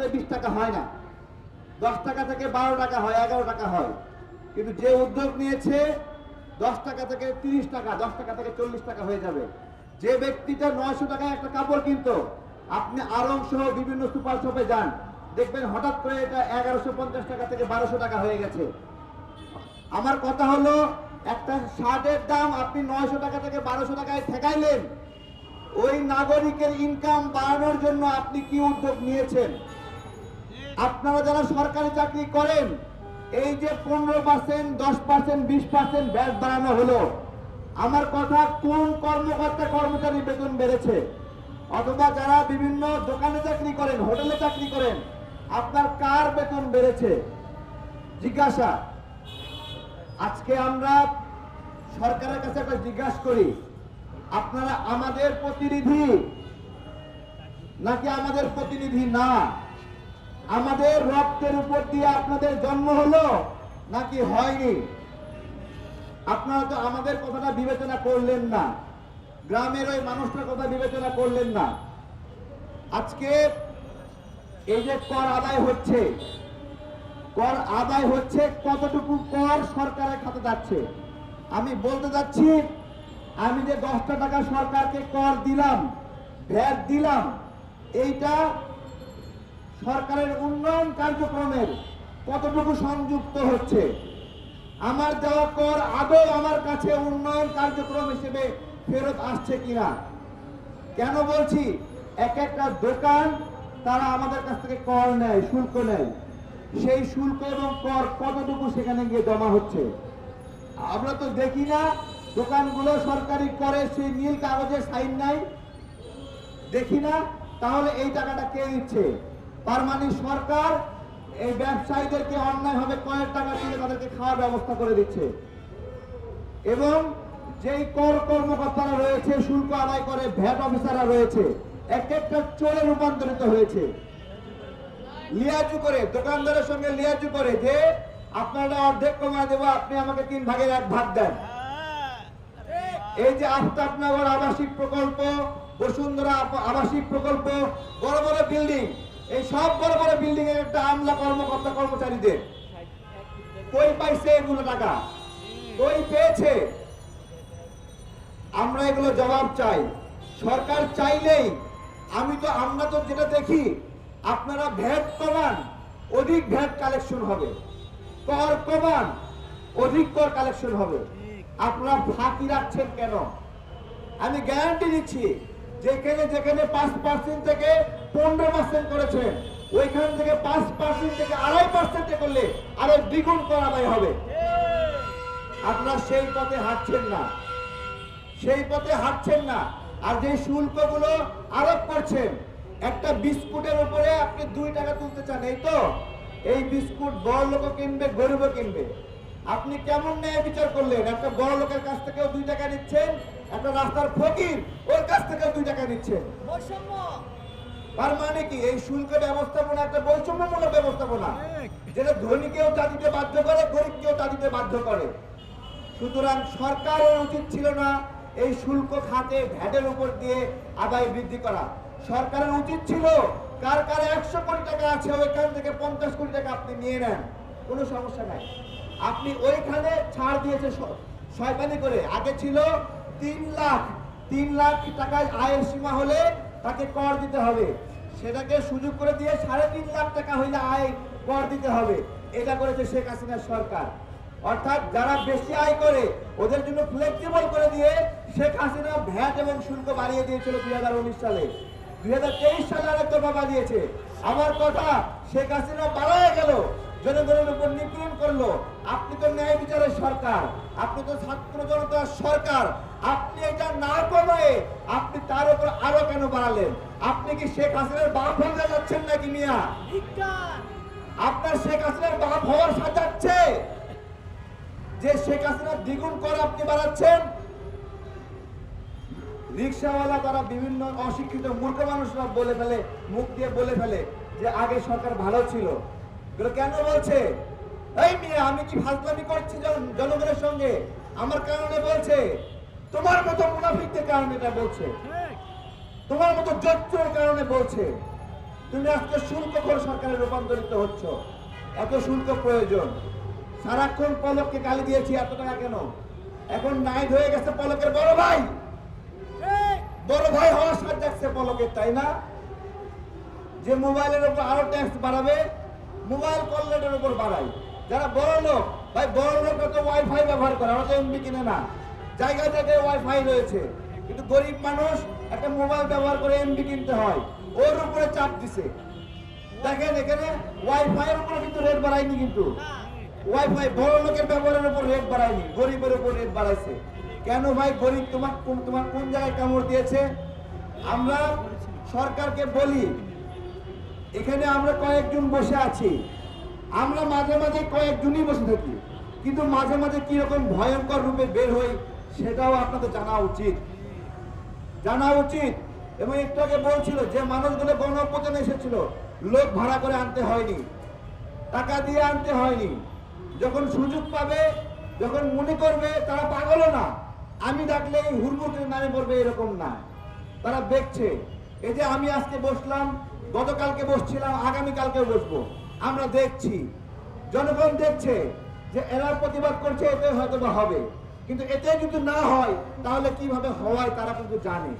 থেকে বিশ টাকা হয় না। দশ টাকা থেকে বারো টাকা হয়, এগারো টাকা হয়। কিন্তু যে উদ্যোগ নিয়েছে, দশ টাকা থেকে তিরিশ টাকা, দশ টাকা থেকে চল্লিশ টাকা হয়ে যাবে। যে ব্যক্তিটা নয়শো টাকায় একটা কাপড় কিনতো, আপনি আরং সহ বিভিন্ন সুপার শপে যান। দেখবেন হঠাৎ করে এটা এগারোশো পঞ্চাশ টাকা থেকে বারোশো টাকা হয়ে গেছে। আমার কথা হলো, একটা শার্টের দাম আপনি নয়শো টাকা থেকে বারোশো টাকায় ঠেকাইলেন। ওই নাগরিকের ইনকাম বাড়ানোর জন্য আপনি কি উদ্যোগ নিয়েছেন? আপনারা যারা সরকারি চাকরি করেন, এই যে পনেরো পার্সেন্ট দশ পার্সেন্ট বিশ পার্সেন্ট ব্যাস বাড়ানো হলো, আমার কথা কোন কর্মকর্তা কর্মচারী বেতন বেড়েছে? অথবা যারা বিভিন্ন দোকানে চাকরি করেন, হোটেলে চাকরি করেন, আপনার কার বেতন বেড়েছে? জিজ্ঞাসা। আজকে আমরা সরকারের কাছে একটা জিজ্ঞাসা করি, আপনারা আমাদের প্রতিনিধি নাকি আমাদের প্রতিনিধি না? আমাদের রক্তের উপর দিয়ে আপনাদের জন্ম হলো নাকি হয়নি? আপনারা তো আমাদের কথাটা বিবেচনা করলেন না। গ্রামের ওই মানুষটার কথা বিবেচনা করলেন না। আজকে এই যে কর আদায় হচ্ছে, কর আদায় হচ্ছে কতটুকু কর সরকারের খাতে যাচ্ছে? আমি বলতে যাচ্ছি, আমি যে দশটা টাকা সরকারকে কর দিলাম, ভ্যাট দিলাম, এইটা সরকারের উন্নয়ন কার্যক্রমের কতটুকু সংযুক্ত হচ্ছে? আমার দেওয়া কর আদৌ আমার কাছে উন্নয়ন কার্যক্রম হিসেবে ফেরত আসছে কিনা? কেন বলছি? এক একটা দোকান তারা আমাদের কাছ থেকে কর নেয়, শুল্ক নেয়। সেই শুল্ক এবং কর কতটুকু সেখানে গিয়ে জমা হচ্ছে? আমরা তো দেখি না, দোকানগুলো সরকারি করে সেই নীল কাগজে সাইন নাই। দেখি না, তাহলে এই টাকাটা কে দিচ্ছে তার মানে সরকার এই ব্যবসায়ীদেরকে অন্যায়ভাবে কয়েক টাকা দিয়ে তাদেরকে খাওয়ার ব্যবস্থা করে দিচ্ছে। এবং যেই কর কর্মকর্তারা রয়েছে, শুল্ক আদায় করে, ভ্যাট অফিসাররা রয়েছে এক একটা চোরে রূপান্তরিত হয়েছে। লিয়াজু করে, দোকানদারের সঙ্গে লিয়াজু করে যে, আপনারা অর্ধেক কমায় দেবো, আপনি আমাকে তিন ভাগের এক ভাগ দেন। এই যে আফতাবনগর আবাসিক প্রকল্প, বসুন্ধরা আবাসিক প্রকল্প, বড় বড় বিল্ডিং এই সব বড় বড় বিল্ডিং এর একটা আমলা কর্মকর্তা কর্মচারীদের। কই পাইছে এগুলো টাকা? কই পেয়েছে? আমরা এগুলো জবাব চাই। সরকার চাইলেই আমি তো, আমরা তো যেটা দেখি, আপনারা ভ্যাট কমান অধিক ভ্যাট কালেকশন হবে। কর কমান অধিক কর কালেকশন হবে। আপনারা ফাঁকি রাখছেন কেন? আমি গ্যারান্টি দিচ্ছি যেখানে যেখানে পাঁচ পার্সেন্ট থেকে পনেরো পার্সেন্ট করেছেন ওইখান থেকে পাঁচ পার্সেন্ট থেকে আড়াই পার্সেন্টে করলে আরও দ্বিগুণ করা হবে। আপনারা সেই পথে হাঁটছেন না। সেই পথে হাঁটছেন না। আর যে শুল্কগুলো আরোপ করছেন, একটা বিস্কুটের উপরে আপনি দুই টাকা তুলতে চান, এই তো? এই বিস্কুট বড় লোকও কিনবে, গরিব কিনবে। আপনি কেমন ন্যায় বিচার করলেন? একটা বড় লোকের কাছ থেকেও দুই টাকা নিচ্ছেন, একটা রাস্তার ফকির। কাছ থেকেও দুই টাকা নিচ্ছেন তার মানে কি? এই শুল্ক ব্যবস্থাপনা একটা বৈষম্যমূলক ব্যবস্থাপনা। যেটা ধনীকেও তা দিতে বাধ্য করে গরিবকেও তা দিতে বাধ্য করে। সুতরাং সরকারের উচিত ছিল না এই শুল্ক খাতে ভ্যাটের উপর দিয়ে আদায় বৃদ্ধি করা। সরকারের উচিত ছিল কার কার একশো কোটি টাকা আছে ওইখান থেকে পঞ্চাশ কোটি টাকা আপনি নিয়ে নেন। কোনো সমস্যা নাই। আপনি ওইখানে ছাড় দিয়েছে শয়তানি করে। আগে ছিল তিন লাখ তিন লাখ টাকায় আয়ের সীমা হলে তাকে কর দিতে হবে। সেটাকে সুযোগ করে দিয়ে সাড়ে তিন লাখ টাকা হইলে আয় কর দিতে হবে। এটা করেছে শেখ হাসিনার সরকার। অর্থাৎ যারা বেশি আয় করে, ওদের জন্য ফ্লেক্সিবল করে দিয়ে শেখ হাসিনা ভ্যাট এবং শুল্ক বাড়িয়ে দিয়েছিল দুই হাজার উনিশ সালে। দুই হাজার তেইশ সালে আরেকটা বাবা দিয়েছে আমার কথা, শেখ হাসিনা বাড়ায় গেল। জনগণের উপর নিপীড়ন করল। আপনি তো ন্যায় বিচারের সরকার। আপনি তো ছাত্র জনতার সরকার। আপনি এটা না কমায় আপনি তার উপর আরও কেন বাড়ালেন? আপনি কি শেখ হাসিনার বাপ হয়ে যাচ্ছেন নাকি মিয়া? আপনার শেখ হাসিনার বাপ হওয়ার সাজাচ্ছে যে শেখ হাসিনা দ্বিগুণ কর আপনি বাড়াচ্ছেন, রিক্সাওয়ালা তারা বিভিন্ন অশিক্ষিত মূর্খ মানুষরা বলে ফেলে, মুখ দিয়ে বলে ফেলে যে আগে সরকার ভালো ছিল। কেন বলছে? এই মেয়ে, আমি কি ফাজলামি করছি জনগণের সঙ্গে? আমার কারণে বলছে। তোমার মতো মুনাফিকদের কারণে এটা বলছে? তোমার মতো জচ্চুর কারণে বলছে তুমি আজকে শুল্কখোর সরকারে রূপান্তরিত হচ্ছ। এত শুল্ক প্রয়োজন। সারাক্ষণ পলককে গালি দিয়েছি এত টাকা কেন? এখন নাইট হয়ে গেছে পলকের বড় ভাই। বড় ভাই হওয়ার সাথ যাচ্ছে পলকের তাই না? যে মোবাইলের উপর আরও ট্যাক্স বাড়াবে মোবাইল কলনেটের উপর বাড়াই যারা বড় লোক ভাই বড় লোকরা তো ওয়াইফাই ব্যবহার করে আমরা তো এমবি কিনে না। জায়গায় জায়গায় ওয়াইফাই রয়েছে। কিন্তু গরিব মানুষ একটা মোবাইল ব্যবহার করে এমবি কিনতে হয়। ওর উপরে চাপ দিছে। দেখেন এখানে ওয়াইফাই এর উপরে কিন্তু রেট বাড়ায়নি কিন্তু। ওয়াইফাই বড় লোকের ব্যবহারের উপর রেট বাড়ায়নি, গরিবের উপর রেট বাড়াইছে। কেন ভাই? গরিব তোমার কোন- তোমার কোন জায়গায় কামড় দিয়েছে? আমরা সরকারকে বলি, এখানে আমরা কয়েকজন বসে আছি। আমরা মাঝে মাঝে কয়েকজনই বসে থাকি। কিন্তু মাঝে মাঝে কীরকম ভয়ঙ্কর রূপে বের হই সেটাও আপনাদের জানা উচিত। জানা উচিত এবং একটু আগে বলছিল যে মানুষগুলো গণপ্রচারে এসেছিল, লোক ভাড়া করে আনতে হয়নি, টাকা দিয়ে আনতে হয়নি। যখন সুযোগ পাবে, যখন মনে করবে তারা পাগলও না, আমি ডাকলে হুড়মুড়ের নামে বলবে এরকম না। তারা দেখছে, এই যে আমি আজকে বসলাম, গতকালকে বসছিলাম আগামী কালকেও বসবো। আমরা দেখছি, জনগণ দেখছে যে এরা প্রতিবাদ করছে, এতে হয়তো বা হবে। কিন্তু এতে যদি না হয় তাহলে কীভাবে হওয়ায় তারা কিন্তু জানে।